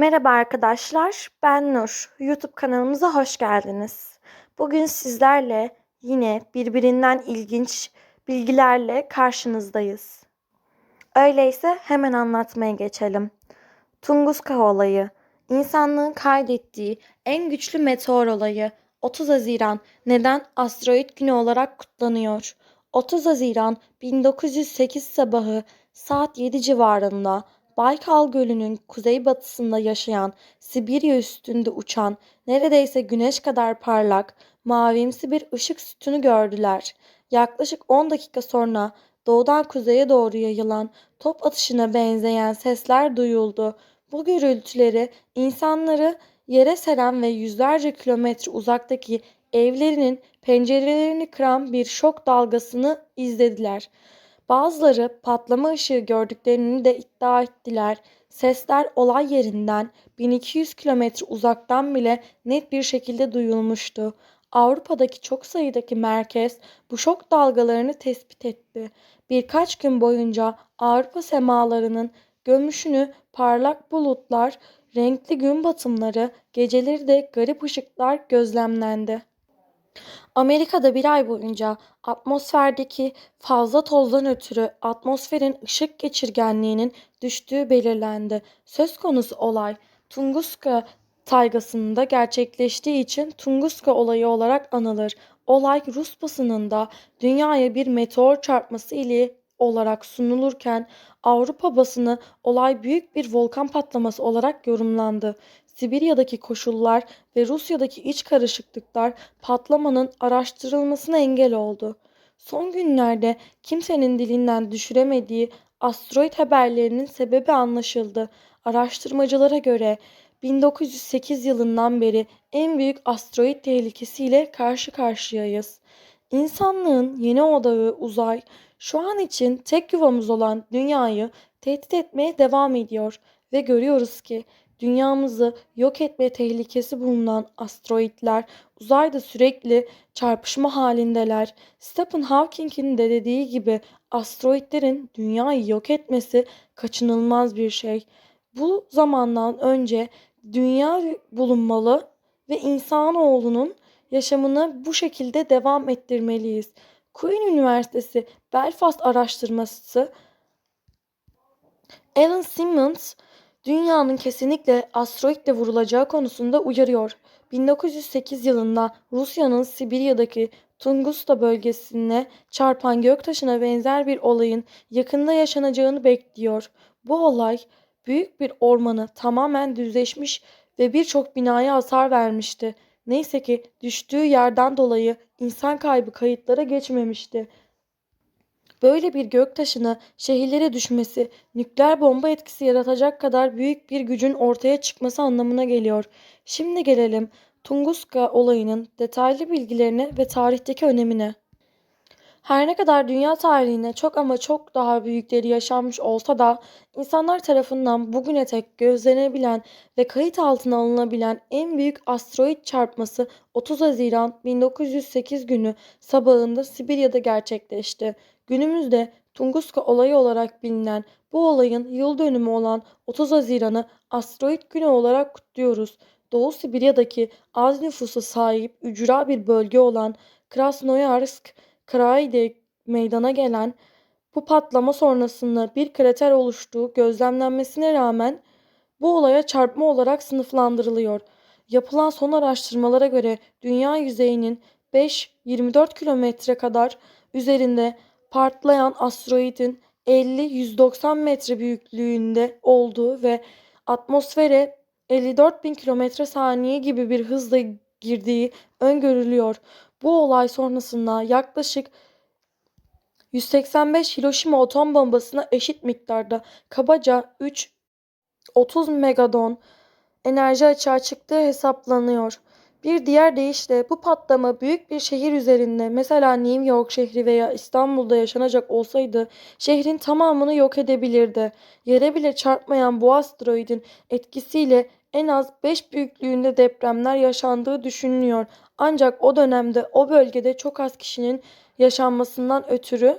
Merhaba arkadaşlar, ben Nur. YouTube kanalımıza hoş geldiniz. Bugün sizlerle yine birbirinden ilginç bilgilerle karşınızdayız. Öyleyse hemen anlatmaya geçelim. Tunguska olayı, insanlığın kaydettiği en güçlü meteor olayı 30 Haziran neden asteroid günü olarak kutlanıyor? 30 Haziran 1908 sabahı saat 7 civarında Baykal Gölü'nün kuzeybatısında yaşayan, Sibirya üstünde uçan, neredeyse güneş kadar parlak, mavimsi bir ışık sütunu gördüler. Yaklaşık 10 dakika sonra doğudan kuzeye doğru yayılan top atışına benzeyen sesler duyuldu. Bu gürültüleri insanları yere seren ve yüzlerce kilometre uzaktaki evlerinin pencerelerini kıran bir şok dalgasını izlediler. Bazıları patlama ışığı gördüklerini de iddia ettiler. Sesler olay yerinden 1200 kilometre uzaktan bile net bir şekilde duyulmuştu. Avrupa'daki çok sayıdaki merkez bu şok dalgalarını tespit etti. Birkaç gün boyunca Avrupa semalarının gömüşünü parlak bulutlar, renkli gün batımları, geceleri de garip ışıklar gözlemlendi. Amerika'da bir ay boyunca atmosferdeki fazla tozdan ötürü atmosferin ışık geçirgenliğinin düştüğü belirlendi. Söz konusu olay Tunguska taygasında gerçekleştiği için Tunguska olayı olarak anılır. Olay Rus basınında dünyaya bir meteor çarpması ile olarak sunulurken Avrupa basını olay büyük bir volkan patlaması olarak yorumlandı. Sibirya'daki koşullar ve Rusya'daki iç karışıklıklar patlamanın araştırılmasına engel oldu. Son günlerde kimsenin dilinden düşüremediği asteroid haberlerinin sebebi anlaşıldı. Araştırmacılara göre 1908 yılından beri en büyük asteroid tehlikesiyle karşı karşıyayız. İnsanlığın yeni odağı uzay şu an için tek yuvamız olan dünyayı tehdit etmeye devam ediyor ve görüyoruz ki dünyamızı yok etme tehlikesi bulunan asteroidler uzayda sürekli çarpışma halindeler. Stephen Hawking'in de dediği gibi asteroidlerin dünyayı yok etmesi kaçınılmaz bir şey. Bu zamandan önce dünya bulunmalı ve insanoğlunun yaşamını bu şekilde devam ettirmeliyiz. Queen Üniversitesi Belfast araştırması Alan Simmons dünyanın kesinlikle asteroidle vurulacağı konusunda uyarıyor. 1908 yılında Rusya'nın Sibirya'daki Tunguska bölgesine çarpan göktaşına benzer bir olayın yakında yaşanacağını bekliyor. Bu olay büyük bir ormanı tamamen düzleşmiş ve birçok binaya hasar vermişti. Neyse ki düştüğü yerden dolayı insan kaybı kayıtlara geçmemişti. Böyle bir göktaşını şehirlere düşmesi, nükleer bomba etkisi yaratacak kadar büyük bir gücün ortaya çıkması anlamına geliyor. Şimdi gelelim Tunguska olayının detaylı bilgilerine ve tarihteki önemine. Her ne kadar dünya tarihine çok ama çok daha büyükleri yaşanmış olsa da insanlar tarafından bugüne tek gözlenebilen ve kayıt altına alınabilen en büyük asteroid çarpması 30 Haziran 1908 günü sabahında Sibirya'da gerçekleşti. Günümüzde Tunguska olayı olarak bilinen bu olayın yıl dönümü olan 30 Haziran'ı asteroid günü olarak kutluyoruz. Doğu Sibirya'daki az nüfusa sahip ücra bir bölge olan Krasnoyarsk Krai'de meydana gelen bu patlama sonrasında bir krater oluştuğu gözlemlenmesine rağmen bu olaya çarpma olarak sınıflandırılıyor. Yapılan son araştırmalara göre dünya yüzeyinin 5-24 kilometre kadar üzerinde patlayan asteroidin 50-190 metre büyüklüğünde olduğu ve atmosfere 54 bin kilometre saniye gibi bir hızla girdiği öngörülüyor. Bu olay sonrasında yaklaşık 185 Hiroşima atom bombasına eşit miktarda kabaca 3 30 megadon enerji açığa çıktığı hesaplanıyor. Bir diğer deyişle bu patlama büyük bir şehir üzerinde mesela New York şehri veya İstanbul'da yaşanacak olsaydı şehrin tamamını yok edebilirdi. Yere bile çarpmayan bu asteroidin etkisiyle en az 5 büyüklüğünde depremler yaşandığı düşünülüyor. Ancak o dönemde o bölgede çok az kişinin yaşanmasından ötürü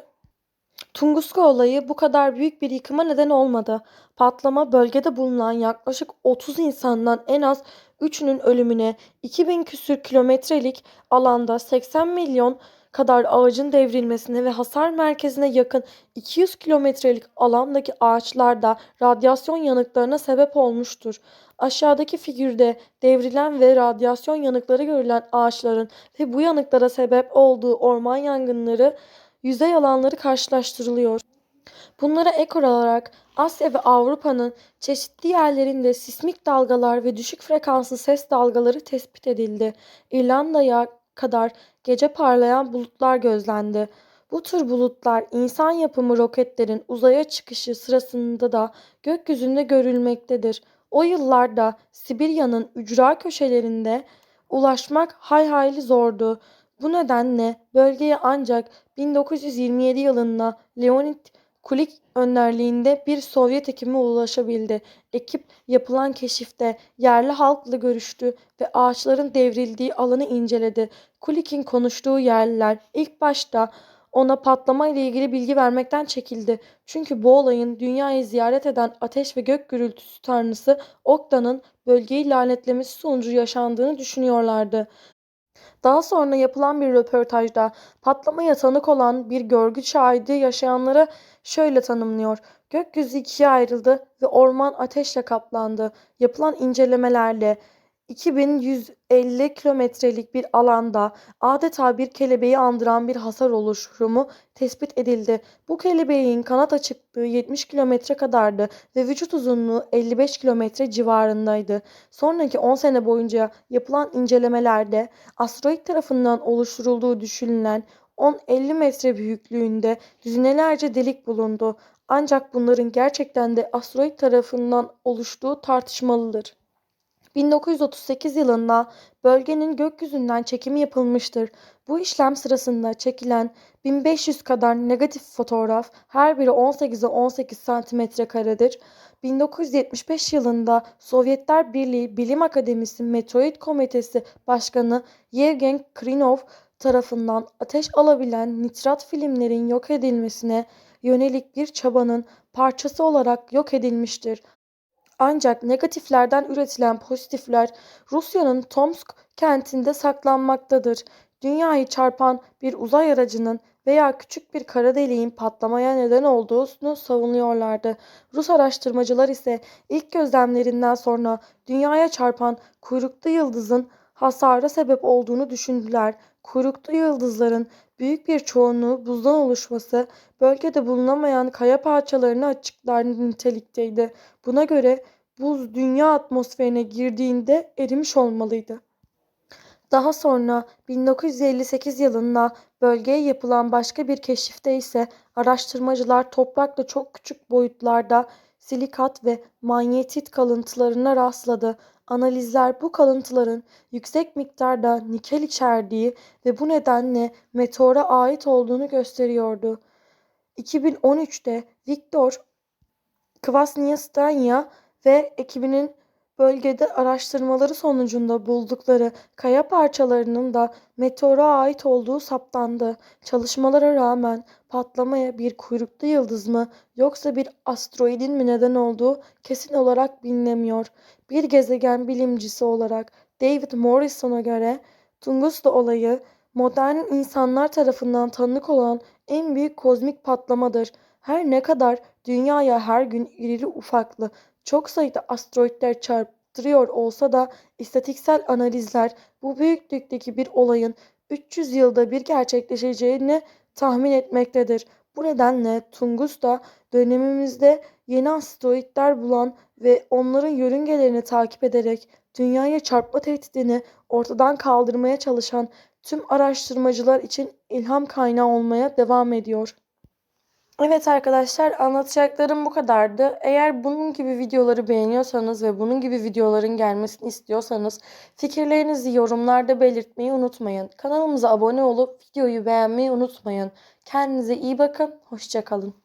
Tunguska olayı bu kadar büyük bir yıkıma neden olmadı. Patlama bölgede bulunan yaklaşık 30 insandan en az 3'ünün ölümüne, 2000 küsür kilometrelik alanda 80 milyon kadar ağacın devrilmesine ve hasar merkezine yakın 200 kilometrelik alandaki ağaçlarda radyasyon yanıklarına sebep olmuştur. Aşağıdaki figürde devrilen ve radyasyon yanıkları görülen ağaçların ve bu yanıklara sebep olduğu orman yangınları yüzey alanları karşılaştırılıyor. Bunlara ek olarak Asya ve Avrupa'nın çeşitli yerlerinde sismik dalgalar ve düşük frekanslı ses dalgaları tespit edildi. İrlanda'ya kadar gece parlayan bulutlar gözlendi. Bu tür bulutlar insan yapımı roketlerin uzaya çıkışı sırasında da gökyüzünde görülmektedir. O yıllarda Sibirya'nın ücra köşelerinde ulaşmak hayli zordu. Bu nedenle bölgeye ancak 1927 yılında Leonid Kulik önderliğinde bir Sovyet ekibi ulaşabildi. Ekip yapılan keşifte yerli halkla görüştü ve ağaçların devrildiği alanı inceledi. Kulik'in konuştuğu yerliler ilk başta ona patlama ile ilgili bilgi vermekten çekildi. Çünkü bu olayın dünyayı ziyaret eden ateş ve gök gürültüsü tanrısı Oktan'ın bölgeyi lanetlemesi sonucu yaşandığını düşünüyorlardı. Daha sonra yapılan bir röportajda patlamaya tanık olan bir görgü şahidi yaşayanlara şöyle tanımlıyor. Gökyüzü ikiye ayrıldı ve orman ateşle kaplandı. Yapılan incelemelerle 2150 kilometrelik bir alanda adeta bir kelebeği andıran bir hasar oluşumu tespit edildi. Bu kelebeğin kanat açıklığı 70 kilometre kadardı ve vücut uzunluğu 55 kilometre civarındaydı. Sonraki 10 sene boyunca yapılan incelemelerde asteroid tarafından oluşturulduğu düşünülen 10-50 metre büyüklüğünde düzinelerce delik bulundu. Ancak bunların gerçekten de asteroid tarafından oluştuğu tartışmalıdır. 1938 yılında bölgenin gökyüzünden çekimi yapılmıştır. Bu işlem sırasında çekilen 1500 kadar negatif fotoğraf her biri 18'e 18 santimetre karedir. 1975 yılında Sovyetler Birliği Bilim Akademisi Meteorit Komitesi Başkanı Yevgen Krinov tarafından ateş alabilen nitrat filmlerin yok edilmesine yönelik bir çabanın parçası olarak yok edilmiştir. Ancak negatiflerden üretilen pozitifler Rusya'nın Tomsk kentinde saklanmaktadır. Dünyayı çarpan bir uzay aracının veya küçük bir kara deliğin patlamaya neden olduğunu savunuyorlardı. Rus araştırmacılar ise ilk gözlemlerinden sonra dünyaya çarpan kuyruklu yıldızın hasara sebep olduğunu düşündüler. Kuyruklu yıldızların büyük bir çoğunluğu buzdan oluşması bölgede bulunamayan kaya parçalarını açıklar nitelikteydi. Buna göre buz dünya atmosferine girdiğinde erimiş olmalıydı. Daha sonra 1958 yılında bölgeye yapılan başka bir keşifte ise araştırmacılar toprakla çok küçük boyutlarda silikat ve manyetit kalıntılarına rastladı. Analizler bu kalıntıların yüksek miktarda nikel içerdiği ve bu nedenle meteora ait olduğunu gösteriyordu. 2013'te Viktor Kvasniestanya ve ekibinin bölgede araştırmaları sonucunda buldukları kaya parçalarının da meteora ait olduğu saptandı. Çalışmalara rağmen patlamaya bir kuyruklu yıldız mı yoksa bir asteroidin mi neden olduğu kesin olarak bilinemiyor. Bir gezegen bilimcisi olarak David Morrison'a göre Tunguska olayı modern insanlar tarafından tanık olan en büyük kozmik patlamadır. Her ne kadar dünyaya her gün irili ufaklı çok sayıda asteroidler çarptırıyor olsa da istatistiksel analizler bu büyüklükteki bir olayın 300 yılda bir gerçekleşeceğini tahmin etmektedir. Bu nedenle Tunguska dönemimizde yeni asteroidler bulan ve onların yörüngelerini takip ederek dünyaya çarpma tehdidini ortadan kaldırmaya çalışan tüm araştırmacılar için ilham kaynağı olmaya devam ediyor. Evet arkadaşlar anlatacaklarım bu kadardı. Eğer bunun gibi videoları beğeniyorsanız ve bunun gibi videoların gelmesini istiyorsanız fikirlerinizi yorumlarda belirtmeyi unutmayın. Kanalımıza abone olup videoyu beğenmeyi unutmayın. Kendinize iyi bakın. Hoşçakalın.